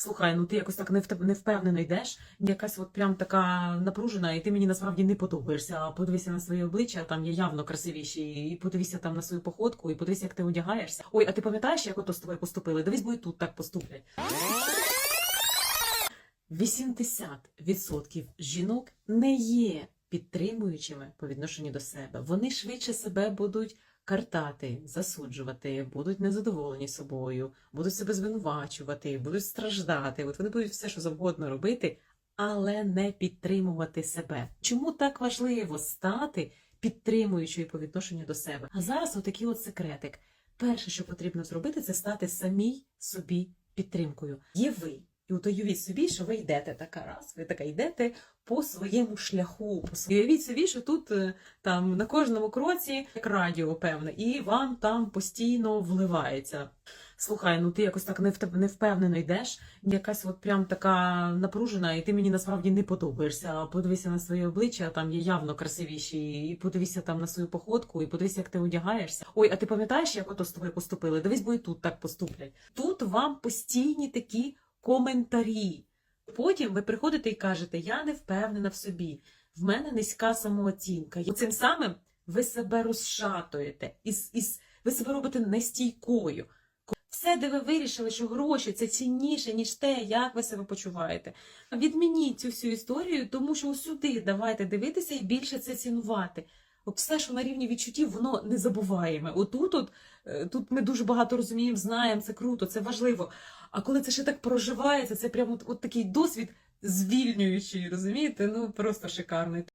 Слухай, ну ти якось так невт- невпевнено йдеш, якась от прям така напружена, і ти мені насправді не подобаєшся. Подивися на своє обличчя, там є явно красивіші, і подивися там на свою походку, і подивися, як ти одягаєшся. Ой, а ти пам'ятаєш, як ото з тобою поступили? Дивись, бо і тут так поступлять. 80% жінок не є підтримуючими по відношенню до себе. Вони швидше себе будуть картати, засуджувати, будуть незадоволені собою, будуть себе звинувачувати, будуть страждати. От вони будуть все, що завгодно робити, але не підтримувати себе. Чому так важливо стати підтримуючою по відношенню до себе? А зараз отакий от секретик. Перше, що потрібно зробити, це стати самій собі підтримкою. Є ви. І от уявіть собі, що ви йдете така раз, ви така йдете по своєму шляху. По своєму. Уявіть собі, що тут е, там на кожному кроці як радіо, певне, і вам там постійно вливається. Слухай, ну ти якось так невт- невпевнено йдеш, якась от прям така напружена, і ти мені насправді не подобаєшся. Подивися на своє обличчя, там є явно красивіші, і подивися там на свою походку, і подивися, як ти одягаєшся. Ой, а ти пам'ятаєш, як ото з тобою поступили? Дивись, бо і тут так поступлять. Тут вам постійні такі коментарі. Потім ви приходите і кажете, я не впевнена в собі, в мене низька самооцінка. І цим самим ви себе розшатуєте, і, с- і с- ви себе робите нестійкою. Все, де ви вирішили, що гроші це цінніше, ніж те, як ви себе почуваєте. Відмініть цю всю історію, тому що сюди давайте дивитися і більше це цінувати. Все, що на рівні відчуттів, воно не забуваємо. Отут, от, е, тут ми дуже багато розуміємо, знаємо, це круто, це важливо. А коли це ще так проживається, це прямо от, от такий досвід звільнюючий, розумієте? Ну просто шикарний.